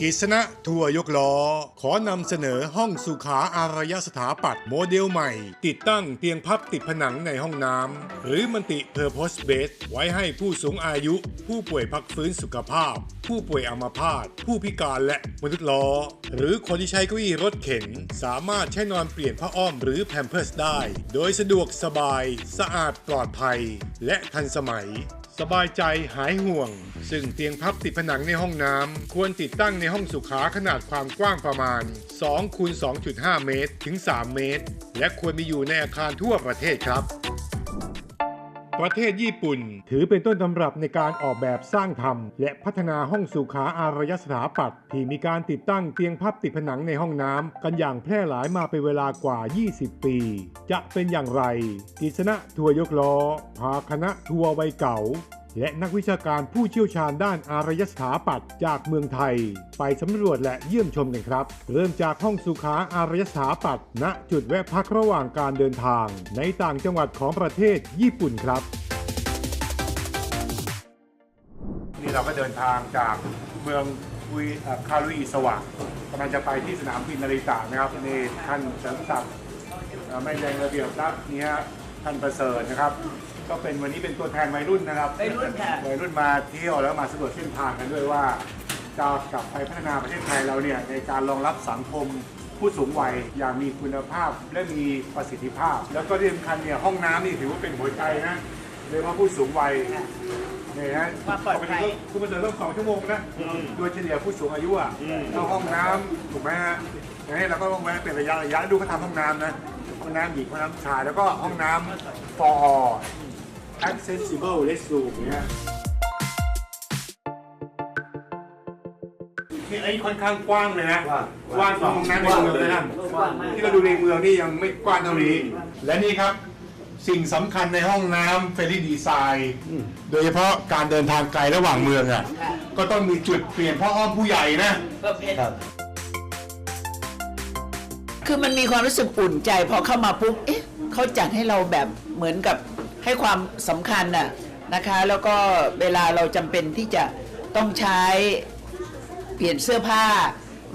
กิษณะทัวยกล้อ ขอนำเสนอห้องสุขาอารยสถาปัตย์โมเดลใหม่ ติดตั้งเตียงพับติดผนังในห้องน้ำ หรือมันติเพอร์โพสเบสไว้ให้ผู้สูงอายุ ผู้ป่วยพักฟื้นสุขภาพ ผู้ป่วยอัมพาตผู้พิการและมนุษย์ล้อ หรือคนที่ใช้เก้าอี้รถเข็น สามารถใช้นอนเปลี่ยนผ้าอ้อมหรือแพมเพิร์สได้ โดยสะดวกสบาย สะอาดปลอดภัย และทันสมัย สบายใจหายห่วง ซึ่งเตียงพับติดผนังในห้องน้ำควรติดตั้งในห้องสุขาขนาดความกว้างประมาณ2คูณ2.5 เมตร ถึง 3 เมตร และควรมีอยู่ในอาคารทั่วประเทศครับ ประเทศญี่ปุ่น ถือเป็นต้นตำรับในการออกแบบสร้างทำและพัฒนาห้องสุขาอารยสถาปัตย์ที่มีการติดตั้งเตียงพับติดผนังในห้องน้ำกันอย่างแพร่หลายมาเป็นเวลากว่า 20 ปี จะเป็นอย่างไรกิษณะทัวร์ยกล้อพาคณะทัวร์วัยเก่า และนักวิชาการผู้เชี่ยวชาญด้านอารยสถาปัตย์จากเมืองไทย ไปสำรวจและเยี่ยมชมกันครับ เริ่มจากห้องสุขาอารยสถาปัตย์ณจุดแวะพักระหว่างการเดินทาง ในต่างจังหวัดของประเทศญี่ปุ่นครับ นี่เราก็เดินทางจากเมืองอุยอ่อคารุอิสวะกำลังจะไปที่สนามบินนาริตะนะครับนี่ท่านเสริมศักดิ์ไม่แรงระเบียบครับนี่ฮะท่านประเสริฐนะครับ ก็เป็นวันนี้เป็นตัวแทนวัยรุ่นนะครับวัยรุ่นค่ะ วัยรุ่นมาเที่ยวแล้วมาสำรวจเส้นทางกันด้วยว่าจะกลับไปพัฒนาประเทศไทยเราเนี่ยในการรองรับสังคมผู้สูงวัยอย่างมีคุณภาพและมีประสิทธิภาพ แล้วก็ที่สำคัญเนี่ยห้องน้ำนี่ถือว่าเป็นหัวใจนะโดยเฉพาะผู้สูงวัยเนี่ยฮะความปลอดภัย คุณมาเดินต้องสองชั่วโมงนะโดยเฉลี่ยผู้สูงอายุอะเข้าห้องน้ำถูกไหมฮะอย่างนี้เราก็ต้องแวะเป็นระยะระยะดูเขาทำห้องน้ำนะห้องน้ำหญิงห้องน้ำชายแล้วก็ห้องน้ำ for all accessible restroom เนี่ยนี่ไอ้ค่อนข้างกว้างเลยนะกว้างกว่าห้องน้ำในเมืองเลยนะกว้างมาก ที่เราดูในเมืองนี่ยังไม่กว้างเท่านี้ และนี่ครับสิ่งสำคัญในห้องน้ำเฟรนลี่ดีไซน์โดยเฉพาะการเดินทางไกลระหว่างเมืองอะค่ะก็ต้องมีจุดเปลี่ยนพ่ออ้อมผู้ใหญ่นะก็เป็นคือมันมีความรู้สึกอุ่นใจพอเข้ามาปุ๊บ เอ๊ะเขาจัดให้เราแบบเหมือนกับ ให้ความสำคัญน่ะนะคะแล้วก็เวลาเราจำเป็นที่จะต้องใช้เปลี่ยนเสื้อผ้า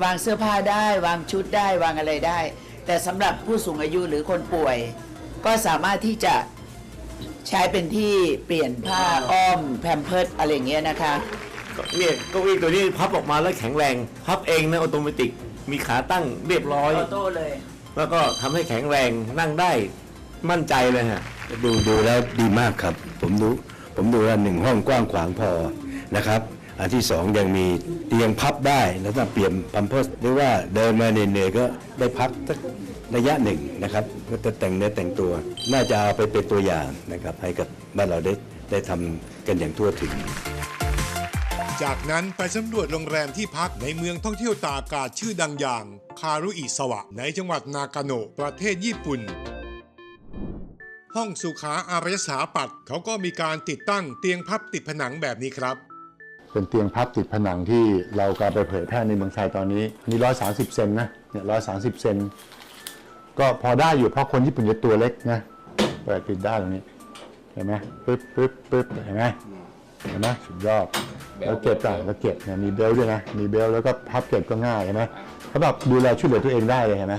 วางเสื้อผ้าได้ วางชุดได้วางอะไรได้ แต่สำหรับผู้สูงอายุหรือคนป่วย ก็สามารถที่จะใช้เป็นที่เปลี่ยนผ้าอ้อมแพมเพิร์ดอะไรอย่างเงี้ยนะคะ เนี่ยเก้าอี้ตัวนี้พับออกมาแล้วแข็งแรง พับเองนะออโตเมติกมีขาตั้งเรียบร้อย ออโต้เลย แล้วก็ทำให้แข็งแรงนั่งได้มั่นใจเลยฮะ ดูดูแล้วดีมากครับ ผมดูผมดูว่าหนึ่งห้องกว้างขวางพอนะครับอันที่สองยังมีเตียงพับได้แล้วถ้าเปลี่ยนพัมเพิร์สหรือว่าเดินมาเหนื่อยๆก็ได้พักสักระยะหนึ่งนะครับก็จะแต่งเนื้อแต่งตัว น่าจะเอาไปเป็นตัวอย่างนะครับ ให้กับบ้านเราได้ได้ทำกันอย่างทั่วถึง จากนั้นไปสำรวจโรงแรมที่พักในเมืองท่องเที่ยวตากอากาศชื่อดังอย่าง คารุอิสวะ ในจังหวัดนากาโนะประเทศญี่ปุ่น ห้องสุขาอารยสถาปัตย์เขาก็มีการติดตั้งเตียงพับติดผนังแบบนี้ครับ เป็นเตียงพับติดผนังที่เรากำลังไปเผยแพร่ในเมืองไทยตอนนี้อันนี้ร้อยสาสิบเซนนะเนี่ยร้อยสาสิบเซนก็พอได้อยู่เพราะคนญี่ปุ่นจะตัวเล็กนะเปิดปิดได้ตรงนี้เห็นไหมปึ๊บปึ๊บปึ๊บเห็นไหมเห็นไหมสุดยอดแล้วเก็บอะแล้วเก็บเนี่ยมีเบลต์ด้วยนะมีเบลต์แล้วก็พับเก็บก็ง่ายเห็นไหมเขาแบบดูแลช่วยเหลือตัวเองได้เลยเห็นไหม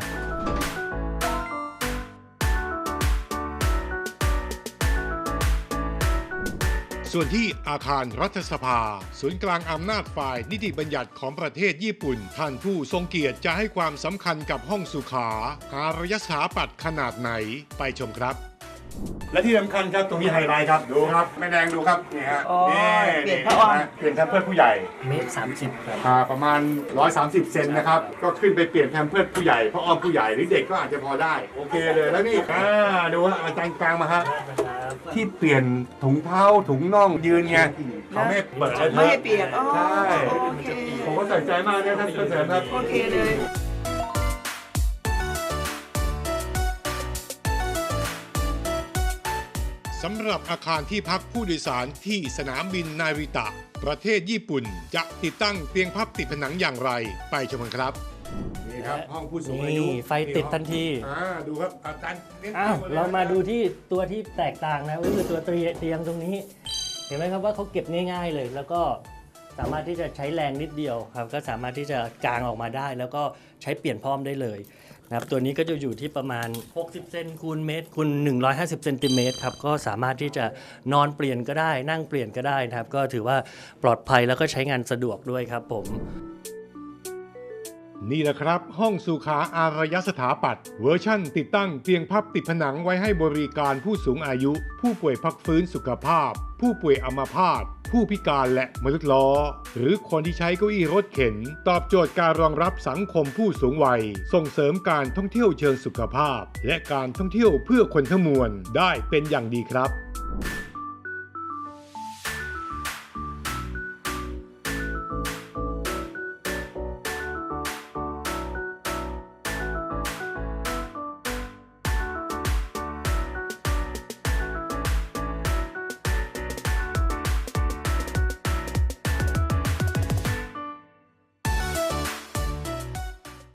ส่วนที่อาคารรัฐสภา ศูนย์กลางอำนาจฝ่ายนิติบัญญัติของประเทศญี่ปุ่น ท่านผู้ทรงเกียรติจะให้ความสำคัญกับห้องสุขา หารยสถาปัตย์ขนาดไหน ไปชมครับ และที่สำคัญครับตรงนี้ไฮไลท์ครับดูครับแม่แดงดูครับนี่ฮะอ๋อเปลี่ยนผ้าอ้อม เปลี่ยนแพมเพิร์สผู้ใหญ่เมตรสามสิบครับอ่าประมาณ 130 เซนนะครับ ก็ขึ้นไปเปลี่ยนแพมเพิร์สผู้ใหญ่เพราะอ้อมผู้ใหญ่หรือเด็กก็อาจจะพอได้ โอเคเลยแล้วนี่อ่าดูฮะอาจารย์กลางมาฮะที่เปลี่ยนถุงเท้าถุงน่องยืนไงเขาไม่ให้เปิดไม่ให้เปียกอ๋อใช่โอเคผมก็ใส่ใจมากเนี่ยท่านเสริมครับ โอเคเลย สำหรับอาคารที่พักผู้โดยสารที่สนามบินนาริตะ ประเทศญี่ปุ่น จะติดตั้งเตียงพับติดผนังอย่างไร ไปชมกันครับนี่ครับห้องผู้สูงอายุนี่ไฟติดทันที อ่าดูครับอาจารย์อ้าวเรามาดูที่ตัวที่แตกต่างนะก็คือตัวเตียงตรงนี้ เห็นไหมครับว่าเขาเก็บง่าย ๆเลย แล้วก็สามารถที่จะใช้แรงนิดเดียวครับ ก็สามารถที่จะกางออกมาได้ แล้วก็ใช้เปลี่ยนพร้อมได้เลย นะครับตัวนี้ก็จะอยู่ที่ประมาณ 60 เซนคูณเมตรคูณ150เซนติเมตรครับก็สามารถที่จะนอนเปลี่ยนก็ได้ นั่งเปลี่ยนก็ได้นะครับ ก็ถือว่าปลอดภัยแล้วก็ใช้งานสะดวกด้วยครับผม นี่แหละครับ ห้องสุขาอารยสถาปัตย์เวอร์ชั่นติดตั้งเตียงพับติดผนังไว้ให้บริการผู้สูงอายุ ผู้ป่วยพักฟื้นสุขภาพ ผู้ป่วยอัมพาตผู้พิการและมนุษย์ล้อ หรือคนที่ใช้เก้าอี้รถเข็น ตอบโจทย์การรองรับสังคมผู้สูงวัย ส่งเสริมการท่องเที่ยวเชิงสุขภาพ และการท่องเที่ยวเพื่อคนทั้งมวลได้เป็นอย่างดีครับ